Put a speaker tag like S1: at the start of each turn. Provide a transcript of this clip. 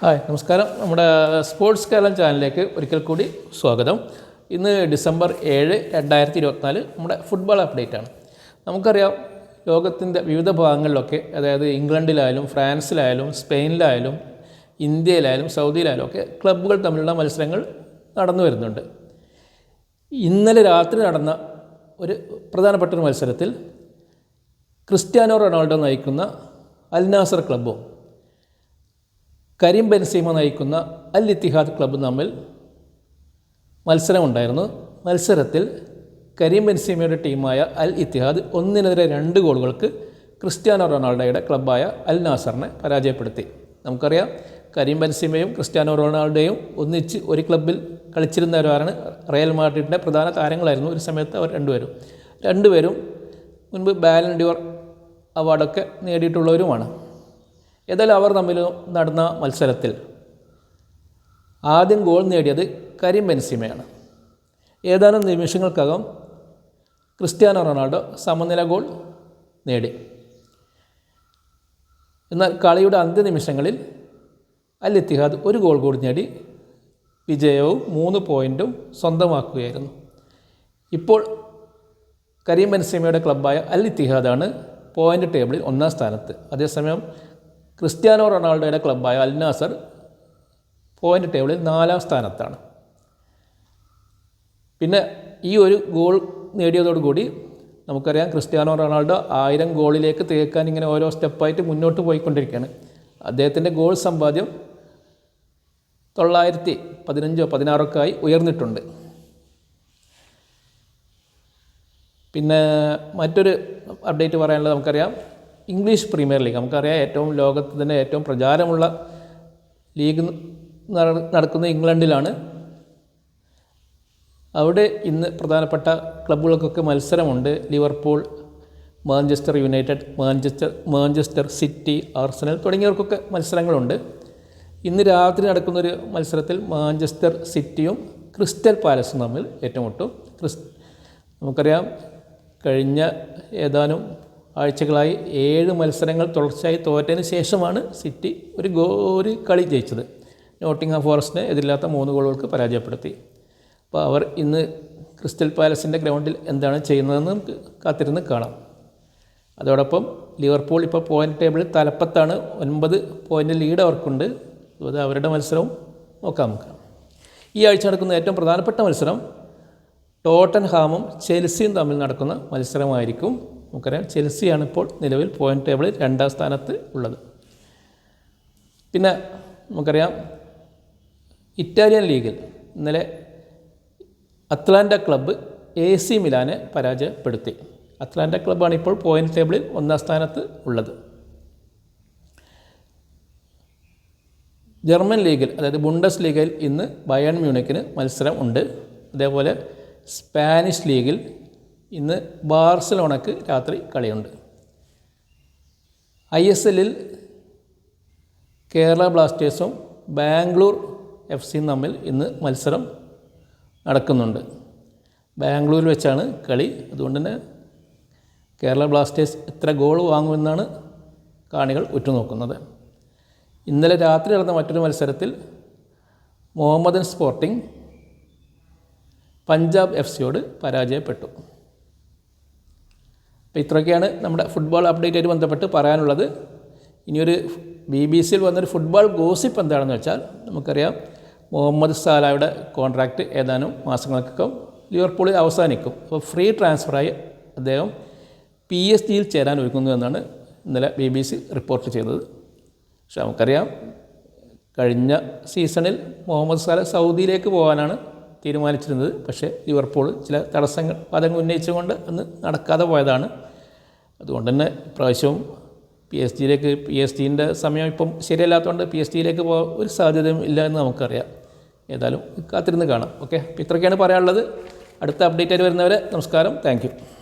S1: Hi നമസ്കാരം. നമ്മുടെ sports Keralam ചാനലിലേക്ക് ഒരിക്കൽ കൂടി സ്വാഗതം. ഇന്ന് ഡിസംബർ ഏഴ് രണ്ടായിരത്തി ഇരുപത്തിനാല് നമ്മുടെ ഫുട്ബോൾ അപ്ഡേറ്റ് ആണ് നമുക്കറിയാം ലോകത്തിന്റെ വിവിധ ഭാഗങ്ങളിലൊക്കെ അതായത് ഇംഗ്ലണ്ടിലായാലും ഫ്രാൻസിലായാലും സ്പെയിനിലായാലും ഇന്ത്യയിലായാലും സൗദിയിലായാലും ഒക്കെ ക്ലബ്ബുകൾ തമ്മിലുള്ള മത്സരങ്ങൾ നടന്നു വരുന്നുണ്ട്. ഇന്നലെ രാത്രി നടന്ന ഒരു പ്രധാനപ്പെട്ട ഒരു മത്സരത്തിൽ ക്രിസ്ത്യാനോ റൊണാൾഡോ നയിക്കുന്ന അൽനാസർ ക്ലബ്ബും കരീം ബെൻസീമ നയിക്കുന്ന അൽ ഇത്തിഹാദ് ക്ലബ് തമ്മിൽ മത്സരമുണ്ടായിരുന്നു. മത്സരത്തിൽ കരീം ബെൻസീമയുടെ ടീമായ അൽ ഇത്തിഹാദ് ഒന്നിനെതിരെ രണ്ട് ഗോളുകൾക്ക് ക്രിസ്ത്യാനോ റൊണാൾഡോയുടെ ക്ലബ്ബായ അൽ നാസറിനെ പരാജയപ്പെടുത്തി. നമുക്കറിയാം കരീം ബെൻസീമയും ക്രിസ്ത്യാനോ റൊണാൾഡോയും ഒന്നിച്ച് ഒരു ക്ലബ്ബിൽ കളിച്ചിരുന്നവരാണ് റയൽ മാഡ്രിഡിന്റെ പ്രധാന താരങ്ങളായിരുന്നു ഒരു സമയത്ത് അവർ രണ്ടുപേരും. രണ്ടുപേരും മുൻപ് ബാലൻ ഡ്യൂർ അവാർഡൊക്കെ നേടിയിട്ടുള്ളവരുമാണ്. ഏതായാലും അവർ തമ്മിൽ നടന്ന മത്സരത്തിൽ ആദ്യം ഗോൾ നേടിയത് കരീം ബെൻസിമയാണ്. ഏതാനും നിമിഷങ്ങൾക്കകം ക്രിസ്ത്യാനോ റൊണാൾഡോ സമനില ഗോൾ നേടി. എന്നാൽ കളിയുടെ അന്ത്യനിമിഷങ്ങളിൽ അൽ ഇത്തിഹാദ് ഒരു ഗോൾ കൂടി നേടി വിജയവും മൂന്ന് പോയിന്റും സ്വന്തമാക്കുകയായിരുന്നു. ഇപ്പോൾ കരീം ബെൻസിമയുടെ ക്ലബ്ബായ അൽ ഇത്തിഹാദാണ് പോയിന്റ് ടേബിളിൽ ഒന്നാം സ്ഥാനത്ത്. അതേസമയം ക്രിസ്ത്യാനോ റൊണാൾഡോയുടെ ക്ലബ്ബായ അൽനാസർ പോയിന്റ് ടേബിളിൽ നാലാം സ്ഥാനത്താണ്. പിന്നെ ഈ ഒരു ഗോൾ നേടിയതോടുകൂടി നമുക്കറിയാം ക്രിസ്ത്യാനോ റൊണാൾഡോ ആയിരം ഗോളിലേക്ക് തേക്കാൻ ഇങ്ങനെ ഓരോ സ്റ്റെപ്പായിട്ട് മുന്നോട്ട് പോയിക്കൊണ്ടിരിക്കുകയാണ്. അദ്ദേഹത്തിന്റെ ഗോൾ സമ്പാദ്യം തൊള്ളായിരത്തി പതിനഞ്ചോ പതിനാറൊക്കെ ആയി ഉയർന്നിട്ടുണ്ട്. പിന്നെ മറ്റൊരു അപ്ഡേറ്റ് പറയാനുള്ളത് നമുക്കറിയാം ഇംഗ്ലീഷ് പ്രീമിയർ ലീഗ്. നമുക്കറിയാം ഏറ്റവും ലോകത്ത് തന്നെ ഏറ്റവും പ്രചാരമുള്ള ലീഗ് നട- നടക്കുന്ന ഇംഗ്ലണ്ടിലാണ്. അവിടെ ഇന്ന് പ്രധാനപ്പെട്ട ക്ലബ്ബുകൾക്കൊക്കെ മത്സരമുണ്ട്. Liverpool Manchester United Manchester Manchester City Arsenal തുടങ്ങിയവർക്കൊക്കെ മത്സരങ്ങളുണ്ട്. ഇന്ന് രാത്രി നടക്കുന്നൊരു മത്സരത്തിൽ മാഞ്ചസ്റ്റർ സിറ്റിയും ക്രിസ്റ്റൽ പാലസും തമ്മിൽ ഏറ്റുമുട്ടും. ക്രിസ് നമുക്കറിയാം കഴിഞ്ഞ ഏതാനും ആഴ്ചകളായി ഏഴ് മത്സരങ്ങൾ തുടർച്ചയായി തോറ്റതിന് ശേഷമാണ് സിറ്റി ഒരു ഗോ ഒരു കളി ജയിച്ചത്. നോട്ടിംഗ്ഹാം ഫോറസ്റ്റിനെ എതിരില്ലാത്ത മൂന്ന് ഗോളുകൾക്ക് പരാജയപ്പെടുത്തി. അപ്പോൾ അവർ ഇന്ന് ക്രിസ്റ്റൽ പാലസിന്റെ ഗ്രൗണ്ടിൽ എന്താണ് ചെയ്യുന്നതെന്ന് നമുക്ക് കാത്തിരുന്ന് കാണാം. അതോടൊപ്പം ലിവർപൂൾ ഇപ്പോൾ പോയിന്റ് ടേബിളിൽ തലപ്പത്താണ്. ഒൻപത് പോയിന്റ് ലീഡ് അവർക്കുണ്ട്. അതുപോലെ അവരുടെ മത്സരവും നോക്കാം നമുക്ക്. ഈ ആഴ്ച നടക്കുന്ന ഏറ്റവും പ്രധാനപ്പെട്ട മത്സരം ടോട്ടൻഹാമും ചെൽസിയും തമ്മിൽ നടക്കുന്ന മത്സരമായിരിക്കും. നമുക്കറിയാം. ചെൽസിയാണ് ഇപ്പോൾ നിലവിൽ പോയിന്റ് ടേബിളിൽ രണ്ടാം സ്ഥാനത്ത് ഉള്ളത്. പിന്നെ നമുക്കറിയാം ഇറ്റാലിയൻ ലീഗിൽ ഇന്നലെ അത്ലാന്റ ക്ലബ്ബ് എ സി മിലാനെ പരാജയപ്പെടുത്തി. അത്ലാന്റ ക്ലബ്ബാണ് ഇപ്പോൾ പോയിന്റ് ടേബിളിൽ ഒന്നാം സ്ഥാനത്ത് ഉള്ളത്. ജർമ്മൻ ലീഗിൽ അതായത് ബുണ്ടസ് ലീഗിൽ ഇന്ന് ബയൺ മ്യൂണിക്കിന് മത്സരം ഉണ്ട്. അതേപോലെ സ്പാനിഷ് ലീഗിൽ ഇന്ന് ബാർസലോണക്ക് രാത്രി കളിയുണ്ട്. ഐ എസ് എല്ലിൽ കേരള ബ്ലാസ്റ്റേഴ്സും ബാംഗ്ലൂർ എഫ് സിയും തമ്മിൽ ഇന്ന് മത്സരം നടക്കുന്നുണ്ട്. ബാംഗ്ലൂരിൽ വെച്ചാണ് കളി. അതുകൊണ്ട് തന്നെ കേരള ബ്ലാസ്റ്റേഴ്സ് എത്ര ഗോൾ വാങ്ങുമെന്നാണ് കാണികൾ ഉറ്റുനോക്കുന്നത്. ഇന്നലെ രാത്രി നടന്ന മറ്റൊരു മത്സരത്തിൽ മുഹമ്മദൻ സ്പോർട്ടിംഗ് പഞ്ചാബ് എഫ് സിയോട് പരാജയപ്പെട്ടു. അപ്പോൾ ഇത്രയൊക്കെയാണ് നമ്മുടെ ഫുട്ബോൾ അപ്ഡേറ്റായിട്ട് ബന്ധപ്പെട്ട് പറയാനുള്ളത്. ഇനിയൊരു ബി ബി സിയിൽ വന്നൊരു ഫുട്ബോൾ ഗോസിപ്പ് എന്താണെന്ന് വെച്ചാൽ നമുക്കറിയാം മുഹമ്മദ് സാലായുടെ കോൺട്രാക്റ്റ് ഏതാനും മാസങ്ങൾക്കകം ലിവർപൂളിൽ അവസാനിക്കും. അപ്പോൾ ഫ്രീ ട്രാൻസ്ഫറായി അദ്ദേഹം പി എസ് ജിയിൽ ചേരാൻ ഒരുക്കുന്നു എന്നാണ് ഇന്നലെ ബി ബി സി റിപ്പോർട്ട് ചെയ്തത്. പക്ഷെ നമുക്കറിയാം കഴിഞ്ഞ സീസണിൽ മുഹമ്മദ് സാല സൗദിയിലേക്ക് പോകാനാണ് തീരുമാനിച്ചിരുന്നത്. പക്ഷേ ലിവർപൂൾ ചില തടസ്സങ്ങൾ വാദങ്ങൾ ഉന്നയിച്ചുകൊണ്ട് അന്ന് നടക്കാതെ പോയതാണ്. അതുകൊണ്ട് തന്നെ ഇപ്രാവശ്യവും പി എസ് ജിയിലേക്ക് പി എസ് ജിന്റെ സമയം ഇപ്പം ശരിയല്ലാത്തതുകൊണ്ട് പി എസ് ജിയിലേക്ക് പോകാൻ ഒരു സാധ്യതയും ഇല്ല എന്ന് നമുക്കറിയാം. ഏതായാലും കാത്തിരുന്ന് കാണാം. ഓക്കെ ഇത്രയൊക്കെയാണ് പറയാനുള്ളത്. അടുത്ത അപ്ഡേറ്റ് ആയിട്ട് വരുന്നവരെ നമസ്കാരം. താങ്ക്